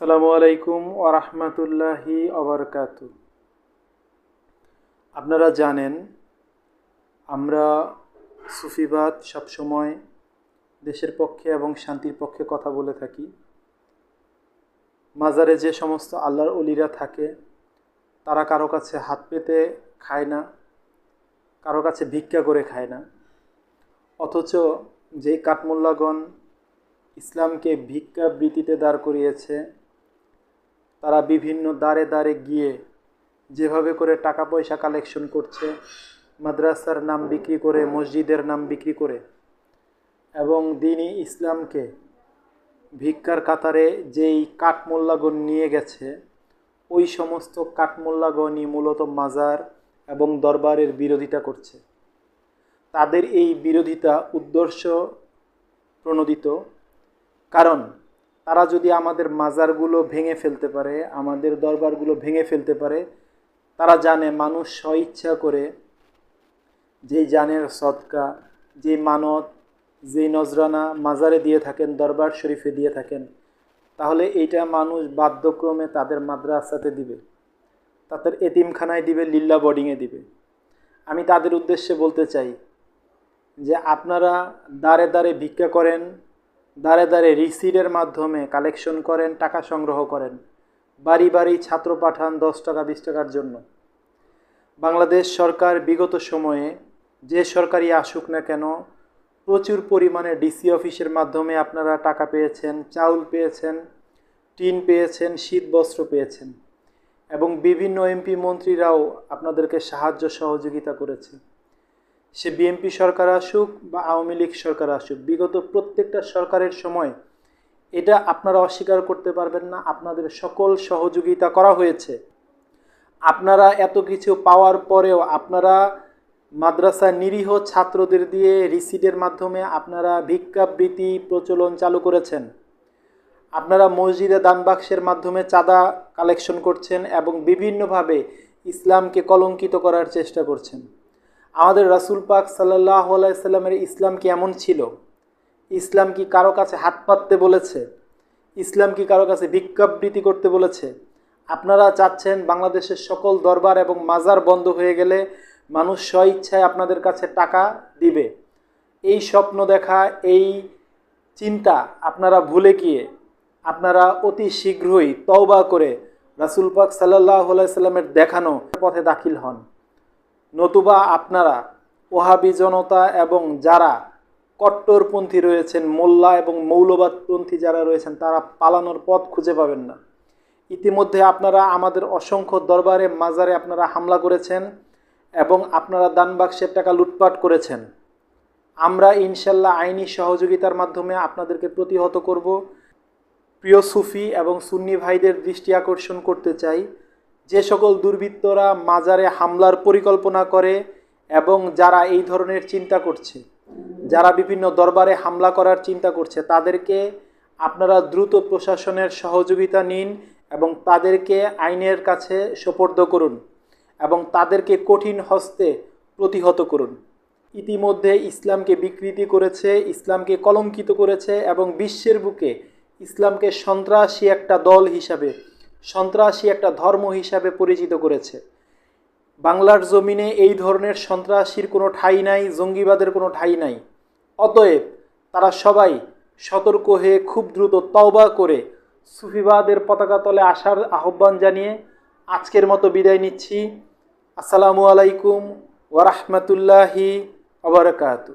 সালামু আলাইকুম ওরহমতুল্লাহি অবরকাত আপনারা জানেন, আমরা সুফিবাদ সবসময় দেশের পক্ষে এবং শান্তির পক্ষে কথা বলে থাকি। মাজারে যে সমস্ত আল্লাহর অলিরা থাকে, তারা কারও কাছে হাত পেতে খায় না, কারও কাছে ভিক্ষা করে খায় না। অথচ যেই কাঠমোল্লাগণ ইসলামকে ভিক্ষা বৃত্তিতে দাঁড় করিয়েছে তারা বিভিন্ন দ্বারে দ্বারে গিয়ে যেভাবে করে টাকা পয়সা কালেকশন করছে, মাদ্রাসার নাম বিক্রি করে, মসজিদের নাম বিক্রি করে এবং দিনই ইসলামকে ভিক্ষার কাতারে যেই কাঠমোল্লাগণ নিয়ে গেছে, ওই সমস্ত কাঠমোল্লাগণই মূলত মাজার এবং দরবারের বিরোধিতা করছে। তাদের এই বিরোধিতা উদ্দেশ্য প্রণোদিত। কারণ তারা যদি আমাদের মাজারগুলো ভেঙে ফেলতে পারে, আমাদের দরবারগুলো ভেঙে ফেলতে পারে, তারা জানে মানুষ স্বইচ্ছা করে যেই জানের সদকা, যে মানত, যে নজরানা মাজারে দিয়ে থাকেন, দরবার শরীফে দিয়ে থাকেন, তাহলে এইটা মানুষ বাধ্যক্রমে তাদের মাদ্রাসাতে দিবে। তাদের এতিমখানায় দিবে, লিল্লা বোর্ডিংয়ে দিবে। আমি তাদের উদ্দেশ্যে বলতে চাই যে আপনারা দাঁড়ে দাঁড়ে ভিক্ষা করেন দাঁড়ে দাঁড়ে রিসিডের মাধ্যমে কালেকশন করেন, টাকা সংগ্রহ করেন। বাড়ি বাড়ি ছাত্র পাঠান দশ টাকা, বিশ টাকার জন্য। বাংলাদেশ সরকার বিগত সময়ে যে সরকারি আসুক না কেন, প্রচুর পরিমাণে ডিসি অফিসের মাধ্যমে আপনারা টাকা পেয়েছেন, চাউল পেয়েছেন, টিন পেয়েছেন, শীত বস্ত্র পেয়েছেন। এবং বিভিন্ন এমপি মন্ত্রীরাও আপনাদেরকে সাহায্য সহযোগিতা করেছে। সে বিএনপি সরকার আসুক বা আওয়ামী লীগ সরকার আসুক, বিগত প্রত্যেকটা সরকারের সময় এটা আপনারা অস্বীকার করতে পারবেন না, আপনাদের সকল সহযোগিতা করা হয়েছে। আপনারা এত কিছু পাওয়ার পরেও আপনারা মাদ্রাসা নিরীহ ছাত্রদের দিয়ে রিসিডের মাধ্যমে আপনারা ভিক্ষাবৃত্তি প্রচলন চালু করেছেন। আপনারা মসজিদে দান বাক্সের মাধ্যমে চাঁদা কালেকশন করছেন এবং বিভিন্নভাবে ইসলামকে কলঙ্কিত করার চেষ্টা করছেন। আমাদের রাসুল পাক সাল্লাহ আলাইসাল্লামের ইসলাম কি এমন ছিল? ইসলাম কি কারও কাছে হাত পাততে বলেছে? ইসলাম কি কারও কাছে ভিক্ষাবৃত্তি করতে বলেছে? আপনারা চাচ্ছেন বাংলাদেশের সকল দরবার এবং মাজার বন্ধ হয়ে গেলে মানুষ স্বইচ্ছায় আপনাদের কাছে টাকা দিবে। এই স্বপ্ন দেখা, এই চিন্তা আপনারা ভুলে গিয়ে, আপনারা অতি শীঘ্রই তওবা করে রাসুল পাক সাল্লাহ সাল্লামের দেখানো পথে দাখিল হন। নতুবা আপনারা ওহাবি জনতা এবং যারা কট্টরপন্থী রয়েছেন, মোল্লা এবং মৌলবাদপন্থী যারা রয়েছেন, তারা পালানোর পথ খুঁজে পাবেন না। ইতিমধ্যে আপনারা আমাদের অসংখ্য দরবারে, মাজারে আপনারা হামলা করেছেন এবং আপনারা দানবাক্সের টাকা লুটপাট করেছেন। আমরা ইনশাল্লাহ আইনি সহযোগিতার মাধ্যমে আপনাদেরকে প্রতিহত করব। প্রিয় সুফি এবং সুন্নি ভাইদের দৃষ্টি আকর্ষণ করতে চাই। যে সকল দুর্বৃত্তরা মাজারে হামলার পরিকল্পনা করে এবং যারা এই ধরনের চিন্তা করছে, যারা বিভিন্ন দরবারে হামলা করার চিন্তা করছে, তাদেরকে আপনারা দ্রুত প্রশাসনের সহযোগিতা নিন এবং তাদেরকে আইনের কাছে সোপর্দ করুন এবং তাদেরকে কঠিন হস্তে প্রতিহত করুন। ইতিমধ্যে ইসলামকে বিকৃতি করেছে, ইসলামকে কলঙ্কিত করেছে এবং বিশ্বের বুকে ইসলামকে সন্ত্রাসী একটা দল হিসাবে সন্ত্রাসী একটা ধর্ম হিসাবে পরিচিত করেছে। বাংলার জমিনে এই ধরনের সন্ত্রাসীর কোনো ঠাঁই নাই, জঙ্গিবাদের কোনো ঠাঁই নাই। অতএব তারা সবাই সতর্ক হয়ে খুব দ্রুত তওবা করে সুফিবাদের পতাকা তলে আসার আহ্বান জানিয়ে আজকের মতো বিদায় নিচ্ছি। আসসালামু আলাইকুম ওরহমতুল্লাহি আবরকাতু